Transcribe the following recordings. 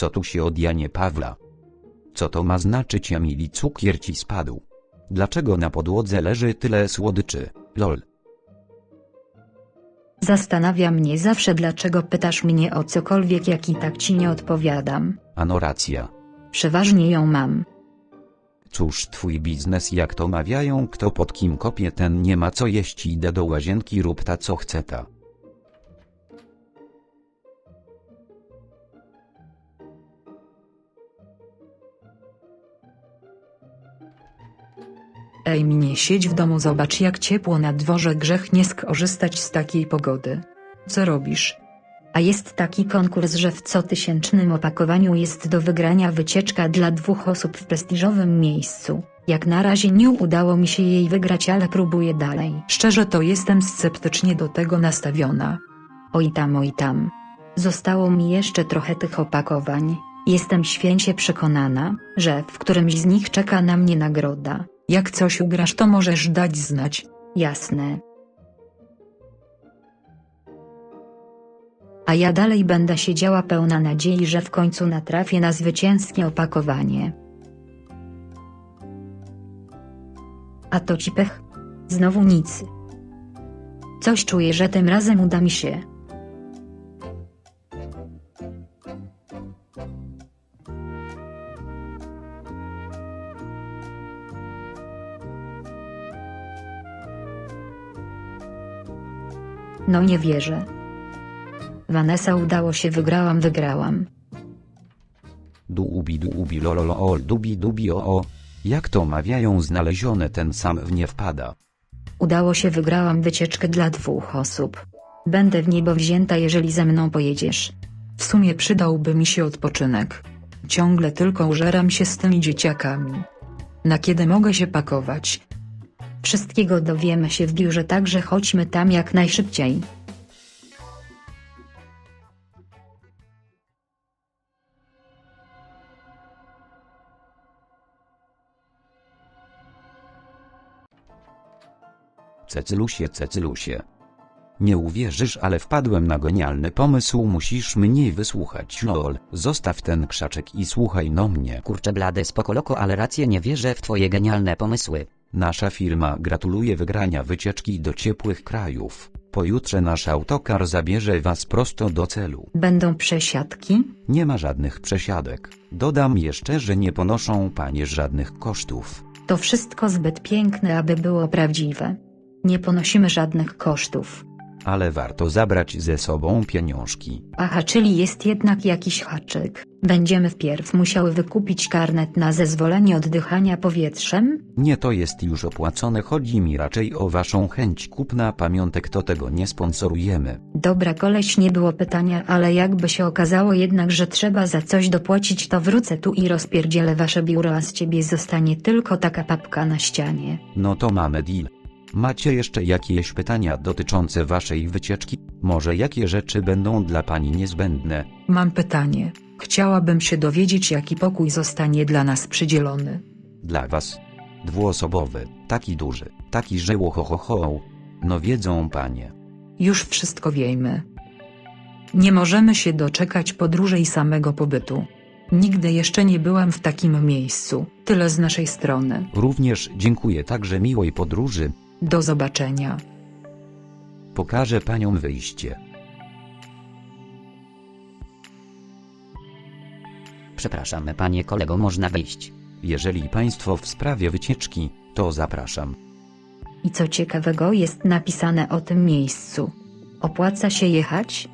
Co tu się od Janie Pawla? Co to ma znaczyć Emili cukier ci spadł? Dlaczego na podłodze leży tyle słodyczy? Lol. Zastanawia mnie zawsze dlaczego pytasz mnie o cokolwiek jak i tak ci nie odpowiadam. Ano racja. Przeważnie ją mam. Cóż twój biznes jak to mawiają kto pod kim kopie ten nie ma co jeść idę do łazienki rób ta co chce ta. Ej mnie siedź w domu zobacz jak ciepło na dworze grzech nie skorzystać z takiej pogody. Co robisz? A jest taki konkurs, że w cotysięcznym opakowaniu jest do wygrania wycieczka dla dwóch osób w prestiżowym miejscu. Jak na razie nie udało mi się jej wygrać, ale próbuję dalej. Szczerze to jestem sceptycznie do tego nastawiona. Oj tam, oj tam. Zostało mi jeszcze trochę tych opakowań. Jestem święcie przekonana, że w którymś z nich czeka na mnie nagroda. Jak coś ugrasz to możesz dać znać. Jasne. A ja dalej będę siedziała pełna nadziei, że w końcu natrafię na zwycięskie opakowanie. A to ci pech? Znowu nic. Coś czuję, że tym razem uda mi się. No nie wierzę. Vanessa udało się wygrałam wygrałam. Dubi dubi lololol dubi dubi o o. Jak to mawiają znalezione ten sam w nie wpada. Udało się wygrałam wycieczkę dla dwóch osób. Będę w niebo wzięta jeżeli ze mną pojedziesz. W sumie przydałby mi się odpoczynek. Ciągle tylko użeram się z tymi dzieciakami. Na kiedy mogę się pakować? Wszystkiego dowiemy się w biurze także chodźmy tam jak najszybciej. Cecylusie cecylusie. Nie uwierzysz ale wpadłem na genialny pomysł musisz mnie wysłuchać lol. Zostaw ten krzaczek i słuchaj no mnie. Kurczę blady spoko loko ale rację nie wierzę w twoje genialne pomysły. Nasza firma gratuluje wygrania wycieczki do ciepłych krajów. Pojutrze nasz autokar zabierze was prosto do celu. Będą przesiadki? Nie ma żadnych przesiadek. Dodam jeszcze, że nie ponoszą panie żadnych kosztów. To wszystko zbyt piękne aby było prawdziwe. Nie ponosimy żadnych kosztów. Ale warto zabrać ze sobą pieniążki. Aha, czyli jest jednak jakiś haczyk. Będziemy wpierw musiały wykupić karnet na zezwolenie oddychania powietrzem? Nie to jest już opłacone chodzi mi raczej o waszą chęć kupna pamiątek to tego nie sponsorujemy. Dobra koleś nie było pytania, ale jakby się okazało jednak, że trzeba za coś dopłacić to wrócę tu i rozpierdzielę wasze biuro a z ciebie zostanie tylko taka papka na ścianie. No to mamy deal. Macie jeszcze jakieś pytania dotyczące waszej wycieczki? Może jakie rzeczy będą dla pani niezbędne? Mam pytanie. Chciałabym się dowiedzieć jaki pokój zostanie dla nas przydzielony. Dla was. Dwuosobowy, taki duży, taki że łohohoho. No wiedzą panie. Już wszystko wiemy. Nie możemy się doczekać podróży i samego pobytu. Nigdy jeszcze nie byłam w takim miejscu. Tyle z naszej strony. Również dziękuję także miłej podróży. Do zobaczenia. Pokażę paniom wyjście. Przepraszam panie kolego można wyjść. Jeżeli państwo w sprawie wycieczki, to zapraszam. I co ciekawego jest napisane o tym miejscu? Opłaca się jechać?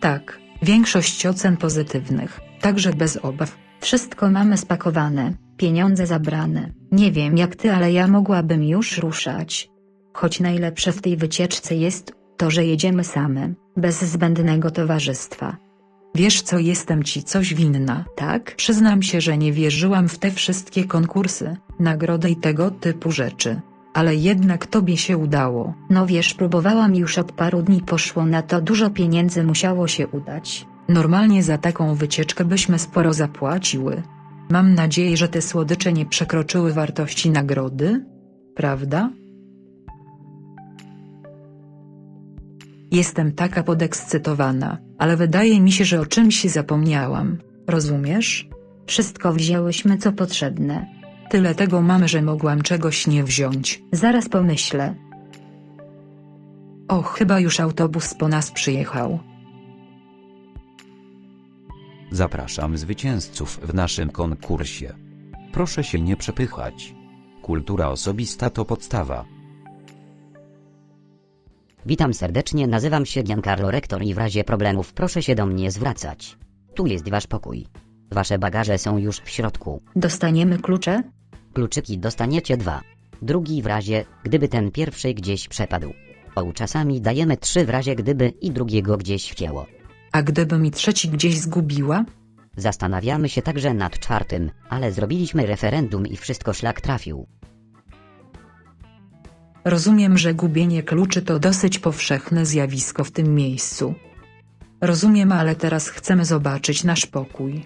Tak, większość ocen pozytywnych, także bez obaw. Wszystko mamy spakowane, pieniądze zabrane. Nie wiem jak ty, ale ja mogłabym już ruszać. Choć najlepsze w tej wycieczce jest to, że jedziemy same, bez zbędnego towarzystwa. Wiesz co jestem ci coś winna. Tak? Przyznam się, że nie wierzyłam w te wszystkie konkursy, nagrody i tego typu rzeczy. Ale jednak tobie się udało. No wiesz, próbowałam już od paru dni poszło na to dużo pieniędzy musiało się udać. Normalnie za taką wycieczkę byśmy sporo zapłaciły. Mam nadzieję, że te słodycze nie przekroczyły wartości nagrody? Prawda? Jestem taka podekscytowana, ale wydaje mi się, że o czymś zapomniałam. Rozumiesz? Wszystko wzięłyśmy co potrzebne. Tyle tego mamy, że mogłam czegoś nie wziąć. Zaraz pomyślę. O, chyba już autobus po nas przyjechał. Zapraszam zwycięzców w naszym konkursie. Proszę się nie przepychać. Kultura osobista to podstawa. Witam serdecznie, nazywam się Giancarlo Rektor i w razie problemów proszę się do mnie zwracać. Tu jest wasz pokój. Wasze bagaże są już w środku. Dostaniemy klucze? Kluczyki dostaniecie dwa. Drugi w razie, gdyby ten pierwszy gdzieś przepadł. O, czasami dajemy trzy w razie gdyby i drugiego gdzieś wcięło. A gdyby mi trzeci gdzieś zgubiła? Zastanawiamy się także nad czwartym, ale zrobiliśmy referendum i wszystko szlak trafił. Rozumiem, że gubienie kluczy to dosyć powszechne zjawisko w tym miejscu. Rozumiem, ale teraz chcemy zobaczyć nasz pokój.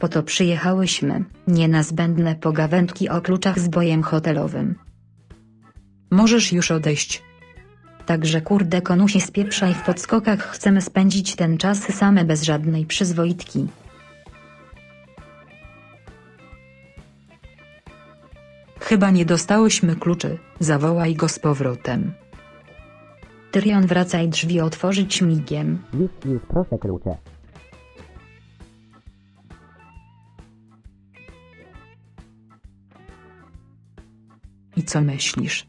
Po to przyjechałyśmy, nie na zbędne pogawędki o kluczach z bojem hotelowym. Możesz już odejść. Także kurde konusie spieprzaj w podskokach chcemy spędzić ten czas same bez żadnej przyzwoitki. Chyba nie dostałyśmy kluczy, zawołaj go z powrotem. Tyrion wracaj drzwi otworzyć migiem. Już, już, proszę klucze. I co myślisz?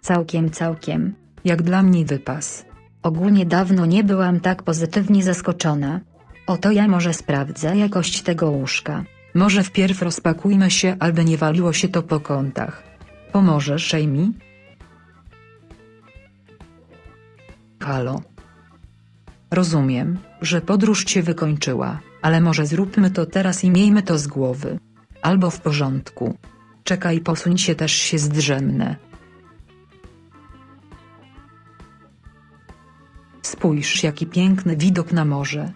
Całkiem całkiem. Jak dla mnie wypas. Ogólnie dawno nie byłam tak pozytywnie zaskoczona. Oto ja może sprawdzę jakość tego łóżka. Może wpierw rozpakujmy się, albo nie waliło się to po kątach. Pomożesz, Amy? Halo. Rozumiem, że podróż cię wykończyła, ale może zróbmy to teraz i miejmy to z głowy. Albo w porządku. Czekaj, posuń się też się zdrzemnę. Spójrz, jaki piękny widok na morze.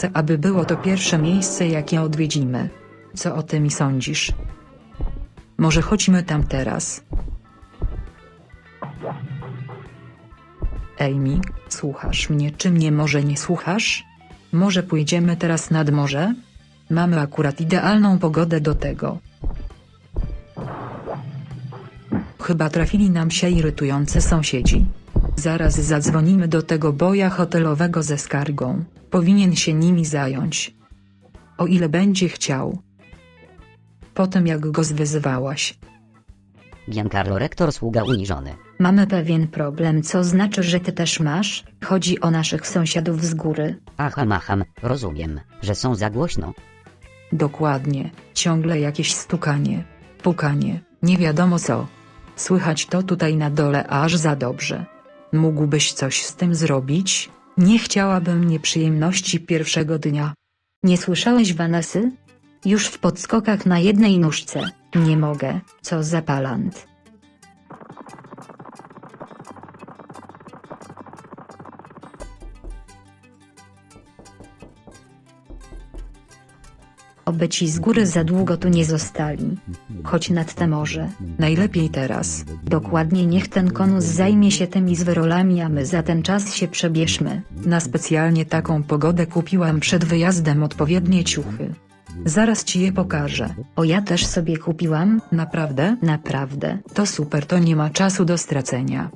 Chcę, aby było to pierwsze miejsce, jakie odwiedzimy. Co o tym sądzisz? Może chodźmy tam teraz. Amy, słuchasz mnie, czy mnie może nie słuchasz? Może pójdziemy teraz nad morze? Mamy akurat idealną pogodę do tego. Chyba trafili nam się irytujący sąsiedzi. Zaraz zadzwonimy do tego boja hotelowego ze skargą. Powinien się nimi zająć. O ile będzie chciał. Potem jak go zwyzywałaś. Giancarlo Rektor sługa uniżony. Mamy pewien problem, co znaczy, że ty też masz? Chodzi o naszych sąsiadów z góry. Aha, macham, rozumiem, że są za głośno. Dokładnie, ciągle jakieś stukanie, pukanie, nie wiadomo co. Słychać to tutaj na dole aż za dobrze. Mógłbyś coś z tym zrobić? Nie chciałabym nieprzyjemności pierwszego dnia. Nie słyszałeś Vanessy? Już w podskokach na jednej nóżce. Nie mogę, co za palant. Oby ci z góry za długo tu nie zostali. Chodź nad te morze. Najlepiej teraz. Dokładnie niech ten konus zajmie się tymi zwyrolami, a my za ten czas się przebierzmy. Na specjalnie taką pogodę kupiłam przed wyjazdem odpowiednie ciuchy. Zaraz ci je pokażę. O ja też sobie kupiłam, Naprawdę? naprawdę. To super, to nie ma czasu do stracenia.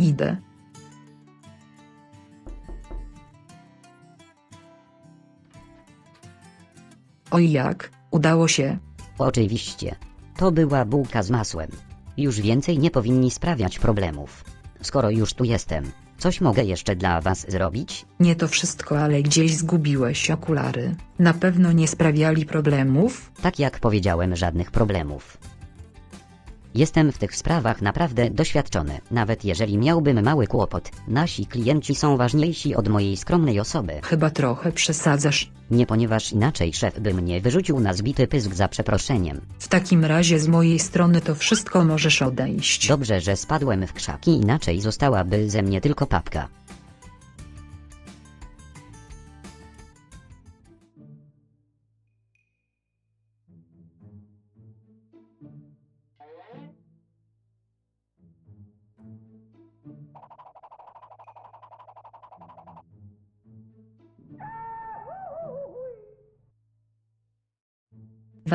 Idę. Oj jak, udało się. Oczywiście. To była bułka z masłem. Już więcej nie powinni sprawiać problemów. Skoro już tu jestem, coś mogę jeszcze dla was zrobić? Nie to wszystko, ale gdzieś zgubiłeś okulary. Na pewno nie sprawiali problemów? Tak jak powiedziałem, żadnych problemów. Jestem w tych sprawach naprawdę doświadczony, nawet jeżeli miałbym mały kłopot. Nasi klienci są ważniejsi od mojej skromnej osoby. Chyba trochę przesadzasz. Nie ponieważ inaczej szef by mnie wyrzucił na zbity pysk za przeproszeniem. W takim razie z mojej strony to wszystko możesz odejść. Dobrze, że spadłem w krzaki, inaczej zostałaby ze mnie tylko papka.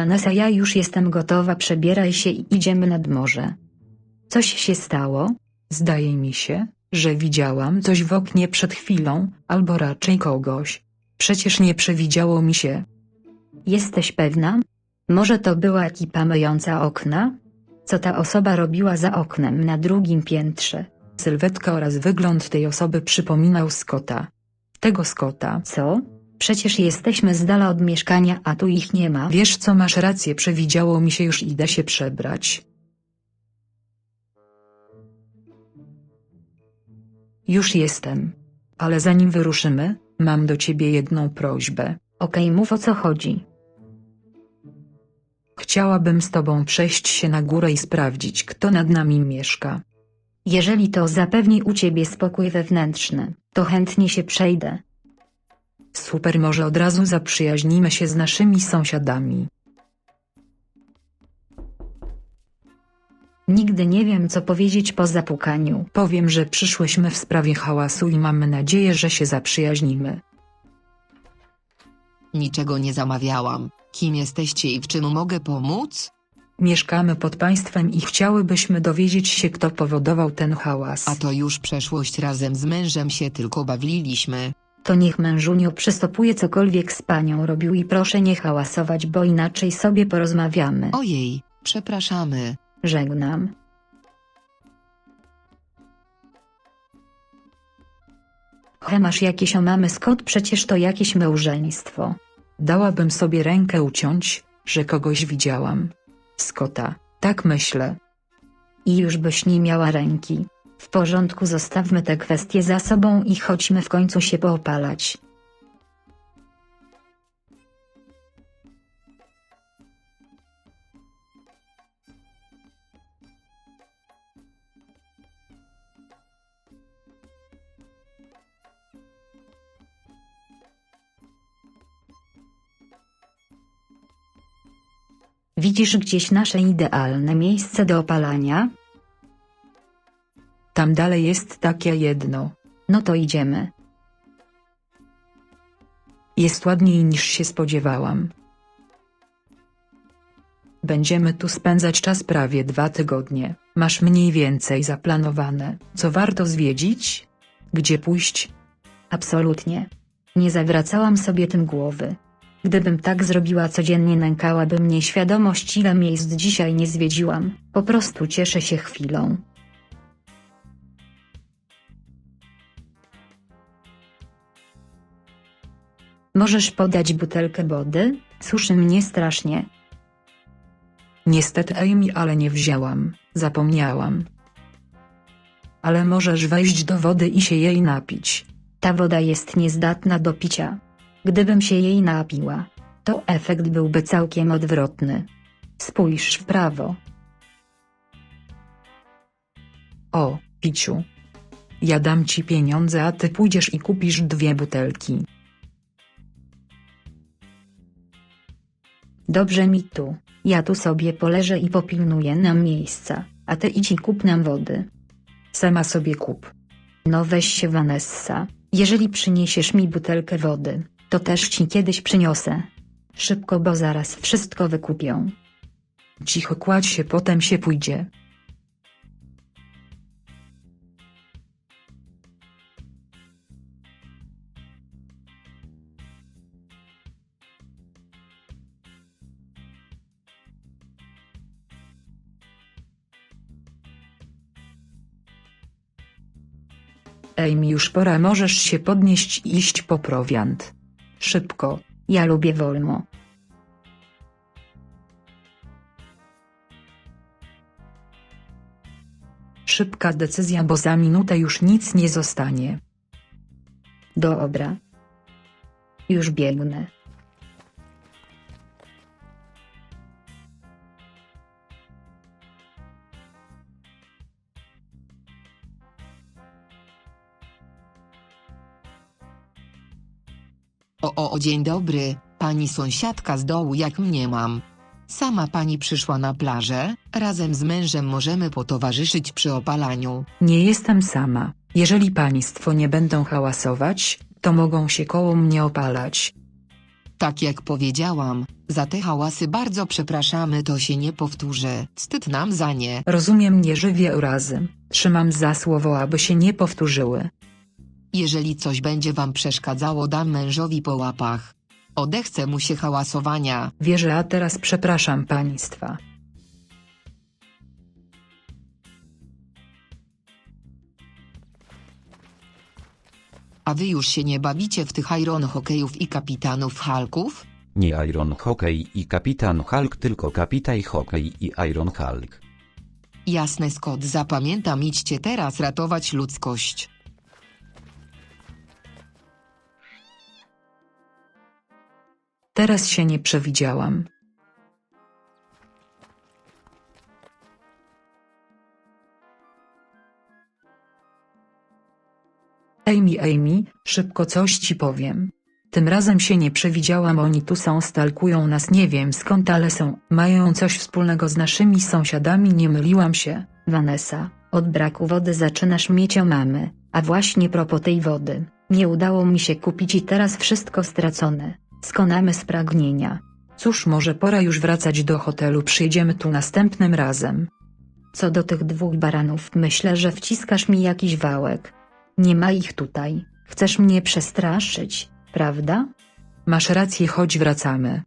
Vanessa, ja już jestem gotowa, przebieraj się i idziemy nad morze. Coś się stało? Zdaje mi się, że widziałam coś w oknie przed chwilą, albo raczej kogoś. Przecież nie przewidziało mi się. Jesteś pewna? Może to była ekipa myjąca okna? Co ta osoba robiła za oknem na drugim piętrze? Sylwetka oraz wygląd tej osoby przypominał Scotta. Tego Scotta. Co? Przecież jesteśmy z dala od mieszkania, a tu ich nie ma. Wiesz co, masz rację, przewidziało mi się już idę się przebrać. Już jestem. Ale zanim wyruszymy, mam do ciebie jedną prośbę. Okej, mów o co chodzi. Chciałabym z tobą przejść się na górę i sprawdzić, kto nad nami mieszka. Jeżeli to zapewni u ciebie spokój wewnętrzny, to chętnie się przejdę. Super, może od razu zaprzyjaźnimy się z naszymi sąsiadami. Nigdy nie wiem, co powiedzieć po zapukaniu. Powiem, że przyszłyśmy w sprawie hałasu i mamy nadzieję, że się zaprzyjaźnimy. Niczego nie zamawiałam. Kim jesteście i w czym mogę pomóc? Mieszkamy pod państwem i chciałybyśmy dowiedzieć się, kto powodował ten hałas. A to już przeszłość razem z mężem się tylko bawiliśmy. To niech mężunio przystopuje cokolwiek z panią robił i proszę nie hałasować, bo inaczej sobie porozmawiamy. Ojej, przepraszamy. Żegnam. He, masz jakieś omamy skąd przecież to jakieś małżeństwo. Dałabym sobie rękę uciąć, że kogoś widziałam. Skota, tak myślę. I już byś nie miała ręki. W porządku, zostawmy te kwestie za sobą i chodźmy w końcu się poopalać. Widzisz gdzieś nasze idealne miejsce do opalania? Tam dalej jest takie jedno. No to idziemy. Jest ładniej niż się spodziewałam. Będziemy tu spędzać czas prawie dwa tygodnie. Masz mniej więcej zaplanowane, co warto zwiedzić? Gdzie pójść? Absolutnie. Nie zawracałam sobie tym głowy. Gdybym tak zrobiła codziennie nękałaby mnie świadomość ile miejsc dzisiaj nie zwiedziłam, po prostu cieszę się chwilą. Możesz podać butelkę wody? Suszy mnie strasznie. Niestety Amy, ale nie wzięłam, zapomniałam. Ale możesz wejść do wody i się jej napić. Ta woda jest niezdatna do picia. Gdybym się jej napiła, to efekt byłby całkiem odwrotny. Spójrz w prawo. O, piciu. Ja dam ci pieniądze, a ty pójdziesz i kupisz dwie butelki. Dobrze mi tu. Ja tu sobie poleżę i popilnuję nam miejsca, a ty idź i kup nam wody. Sama sobie kup. No weź się Vanessa, jeżeli przyniesiesz mi butelkę wody, to też ci kiedyś przyniosę. Szybko, bo zaraz wszystko wykupią. Cicho kładź się, potem się pójdzie. Ej, już pora, możesz się podnieść i iść po prowiant. Szybko. Ja lubię wolno. Szybka decyzja, bo za minutę już nic nie zostanie. Dobra. Już biegnę. O, o, o, dzień dobry, pani sąsiadka z dołu jak mnie mam. Sama pani przyszła na plażę, razem z mężem możemy potowarzyszyć przy opalaniu. Nie jestem sama. Jeżeli państwo nie będą hałasować, to mogą się koło mnie opalać. Tak jak powiedziałam, za te hałasy bardzo przepraszamy, to się nie powtórzy. Wstyd nam za nie. Rozumiem nie żywię urazy. Trzymam za słowo, aby się nie powtórzyły. Jeżeli coś będzie wam przeszkadzało, dam mężowi po łapach. Odechce mu się hałasowania. Wierzę, a teraz przepraszam państwa. A wy już się nie bawicie w tych Iron Hokejów i kapitanów Halków? Nie Iron Hockey i Kapitan Hulk, tylko Kapitaj Hockey i Iron Hulk. Jasne Scott, zapamiętam, idźcie teraz ratować ludzkość. Teraz się nie przewidziałam. Amy, Amy, szybko coś ci powiem. Tym razem się nie przewidziałam, oni tu są, stalkują nas, nie wiem skąd, ale są, mają coś wspólnego z naszymi sąsiadami, nie myliłam się. Vanessa, od braku wody zaczynasz mieć o mamy, a właśnie propos tej wody, nie udało mi się kupić i teraz wszystko stracone. Skonamy z pragnienia. Cóż, może pora już wracać do hotelu, przyjdziemy tu następnym razem. Co do tych dwóch baranów, myślę, że wciskasz mi jakiś wałek. Nie ma ich tutaj. Chcesz mnie przestraszyć, prawda? Masz rację, chodź wracamy.